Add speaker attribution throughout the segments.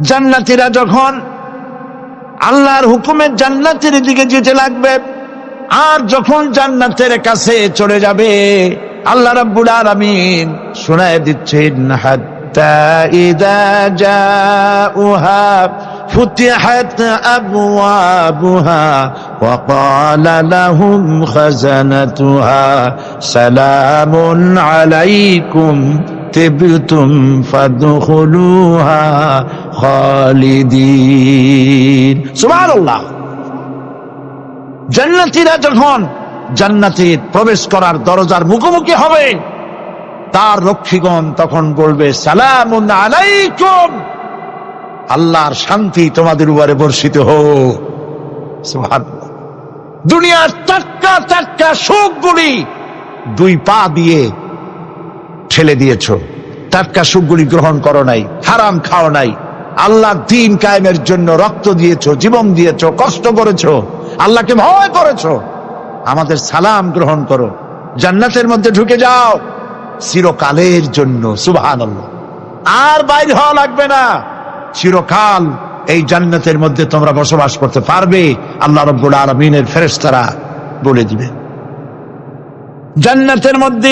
Speaker 1: জান্নাতীরা যখন আল্লাহর হুকুমের জান্নাতের দিকে যেতে লাগবে আর যখন জান্নাতের কাছে চলে যাবে আল্লাহ রাব্বুল আলামিন শোনায় দিচ্ছেন হাত্তা ইদা জাউহা فتحت أبوابها وقال لهم خزنتها سلام عليكم তুম ফাদখুলুহা খালিদিন সুবহানাল্লাহ। যখন জান্নাতে প্রবেশ করার দরজার মুখোমুখি হবে, তার রক্ষীগণ তখন বলবে সালাম আলাইকুম। আল্লাহর শান্তি তোমাদের উপরে বর্ষিত হোক। দুনিয়ার চাক্কা চাক্কা সুখগুলি দুই পা দিয়ে ঠেলে দিয়েছ। টাটকা সুখগুলি গ্রহণ করো নাই, হারাম খাও নাই। আল্লাহ দিন কায়েমের জন্য রক্ত দিয়েছ, জীবন দিয়েছ, কষ্ট করেছ, আল্লাহকে ভয় করেছ। আমাদের সালাম গ্রহণ করো। জান্নাতের মধ্যে ঢুকে যাও। চিরকালের জন্য সুবহান আর বাইর হওয়া লাগবে না। চিরকাল এই জান্নাতের মধ্যে তোমরা বসবাস করতে পারবে, আল্লাহ রব্বুল আলমিনের ফেরেস্তারা বলে দিবে। জান্নাতের মধ্যে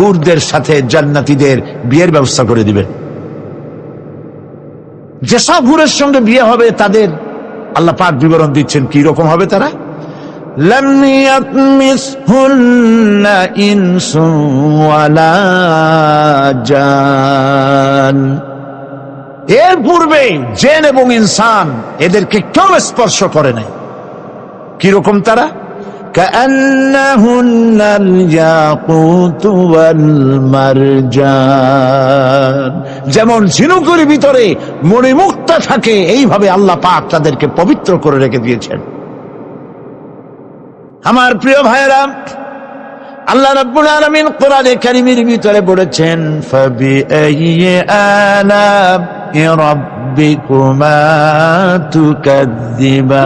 Speaker 1: হুরদের সাথে জান্নাতিদের বিয়ের ব্যবস্থা করে দিবেন। যেসব হুরের সঙ্গে বিয়ে হবে, তাদের আল্লাহ পাক বিবরণ দিচ্ছেন, কি রকম হবে তারা? এর পূর্বে জেন এবং ইনসান এদেরকে কেউ স্পর্শ করে নাই। কীরকম তারা? كأنهن الياقوت والمرجان যেমন ঝিনুকের ভিতরে মণিমুক্তা থাকে এইভাবে আল্লাহ পাক তাদেরকে পবিত্র করে রেখে দিয়েছেন আমার প্রিয় ভাইরা আল্লাহ রাব্বুল আলামিন কোরআনে কারীমের ভিতরে বলেছেন ফাবিআইয়ি আলা'i রাব্বিকুমা তুকাযযিবান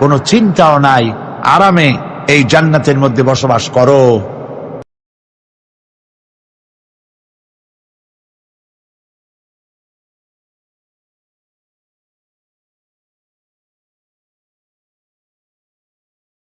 Speaker 1: কোনো চিন্তাও নাই। আরামে এই জান্নাতের মধ্যে বসবাস করো।